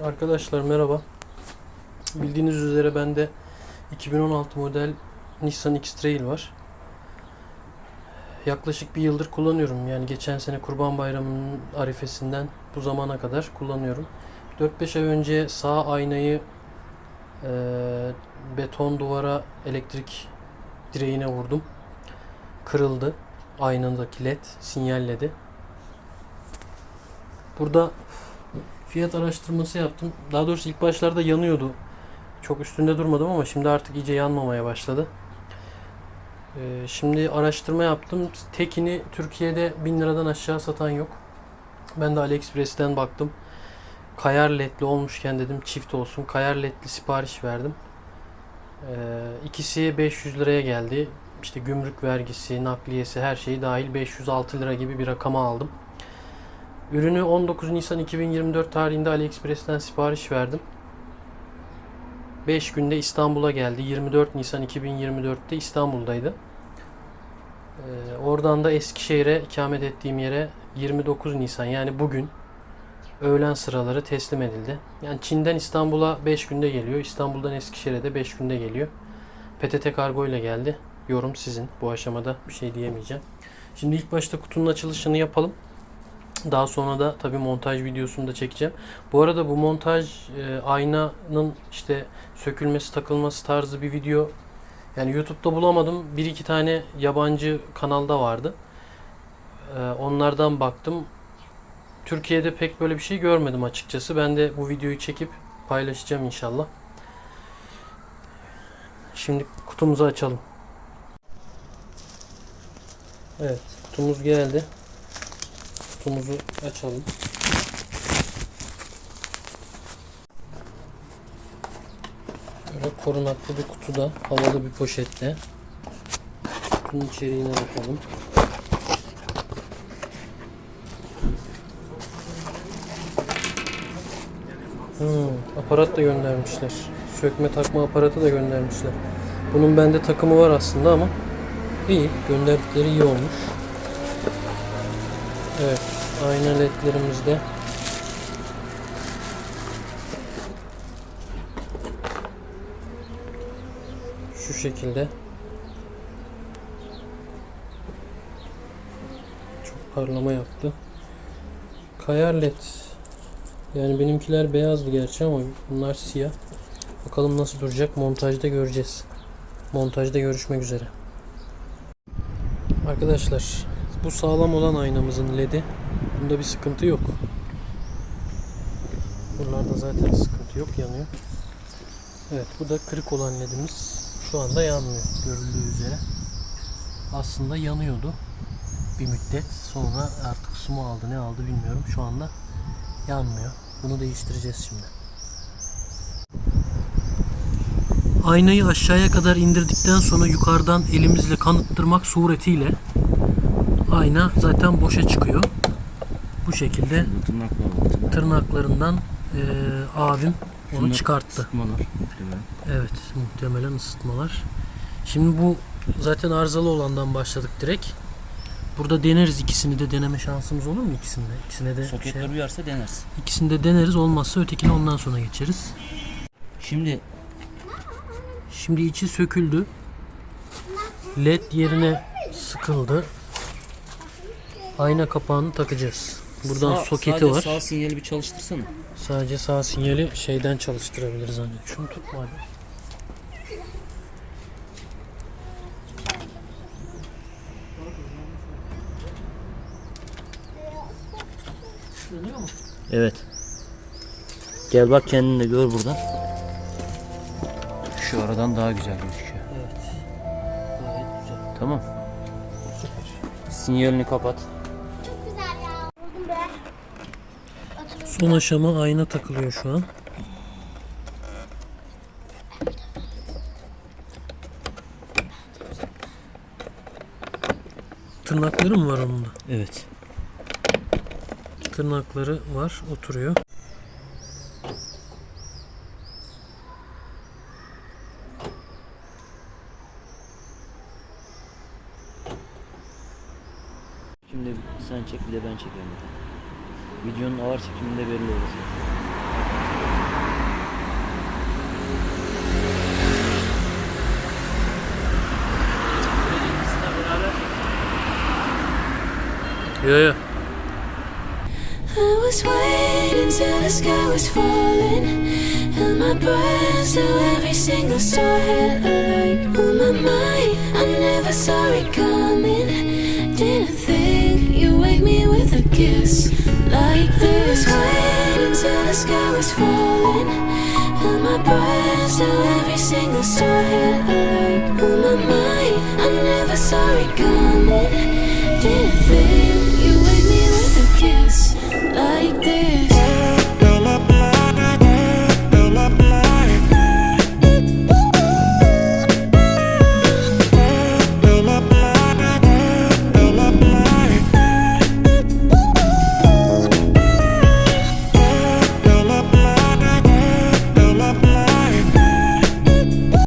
Arkadaşlar merhaba. Bildiğiniz üzere bende 2016 model Nissan X-Trail var. Yaklaşık bir yıldır kullanıyorum. Yani geçen sene Kurban Bayramı'nın arifesinden bu zamana kadar kullanıyorum. 4-5 ay önce sağ aynayı eee, beton duvara elektrik direğine vurdum. Kırıldı. Aynadaki led sinyalledi. Burada fiyat araştırması yaptım. Daha doğrusu ilk başlarda yanıyordu. Çok üstünde durmadım ama şimdi artık iyice yanmamaya başladı. Ee, şimdi araştırma yaptım. Tekini Türkiye'de 1000 liradan aşağı satan yok. Ben de AliExpress'ten baktım. Kayar ledli olmuşken dedim çift olsun. Kayar ledli sipariş verdim. Ee, ikisi 500 liraya geldi. İşte gümrük vergisi, nakliyesi her şeyi dahil 506 lira gibi bir rakama aldım. Ürünü 19 Nisan 2024 tarihinde AliExpress'ten sipariş verdim. 5 günde İstanbul'a geldi. 24 Nisan 2024'te İstanbul'daydı. Ee, oradan da Eskişehir'e ikamet ettiğim yere 29 Nisan yani bugün öğlen sıraları teslim edildi. Yani Çin'den İstanbul'a 5 günde geliyor. İstanbul'dan Eskişehir'e de 5 günde geliyor. PTT kargo ile geldi. Yorum sizin. Bu aşamada bir şey diyemeyeceğim. Şimdi ilk başta kutunun açılışını yapalım. Daha sonra da tabii montaj videosunu da çekeceğim. Bu arada bu montaj e, aynanın işte sökülmesi takılması tarzı bir video yani YouTube'da bulamadım. Bir iki tane yabancı kanalda vardı. E, onlardan baktım. Türkiye'de pek böyle bir şey görmedim açıkçası. Ben de bu videoyu çekip paylaşacağım inşallah. Şimdi kutumuzu açalım. Evet, kutumuz geldi. Kutumuzu açalım. Böyle korunaklı bir kutuda, havalı bir poşette. Kutunun içeriğine bakalım. Hmm, aparat da göndermişler. Sökme takma aparatı da göndermişler. Bunun bende takımı var aslında ama iyi. Gönderdikleri iyi olmuş. Evet, ayna ledlerimizde. Şu şekilde. Çok parlama yaptı. Kayar led. Yani benimkiler beyazdı gerçi ama bunlar siyah. Bakalım nasıl duracak montajda göreceğiz. Montajda görüşmek üzere. Arkadaşlar bu sağlam olan aynamızın ledi. Bunda bir sıkıntı yok. Buralarda zaten sıkıntı yok yanıyor. Evet bu da kırık olan ledimiz. Şu anda yanmıyor görüldüğü üzere. Aslında yanıyordu bir müddet. Sonra artık su mu aldı ne aldı bilmiyorum. Şu anda yanmıyor. Bunu değiştireceğiz şimdi. Aynayı aşağıya kadar indirdikten sonra yukarıdan elimizle kanıttırmak suretiyle ayna zaten boşa çıkıyor. Bu şekilde tırnaklarından eee, abim onu çıkarttı. Sıkmalar. muhtemelen. Evet muhtemelen ısıtmalar. Şimdi bu zaten arızalı olandan başladık direkt. Burada deneriz ikisini de deneme şansımız olur mu ikisinde? İkisine de Soketler şey, uyarsa deneriz. ikisini de deneriz olmazsa ötekini ondan sonra geçeriz. Şimdi Şimdi içi söküldü. LED yerine sıkıldı. Ayna kapağını takacağız. Buradan sağ- soketi sadece var. Sağ sinyali bir çalıştırsana. Sadece sağ sinyali şeyden çalıştırabiliriz hani. Şunu tutma hadi. Evet. Gel bak kendin de gör buradan. Şu aradan daha güzel gözüküyor. Evet. Gayet güzel. Tamam. Sinyalini kapat. Son aşama ayna takılıyor şu an. Tırnakları mı var onun da? Evet. Tırnakları var, oturuyor. Şimdi sen çek bir de ben çekeyim. Videonun ağır çekiminde belli olur. Yo yo. I was waiting till the sky was falling Held my breath to every single star had a light on my mind I never saw it coming Didn't think you'd wake me with a kiss like this. Waiting till the sky was falling. Held my breath so every single star had a light on my mind. I never saw it coming.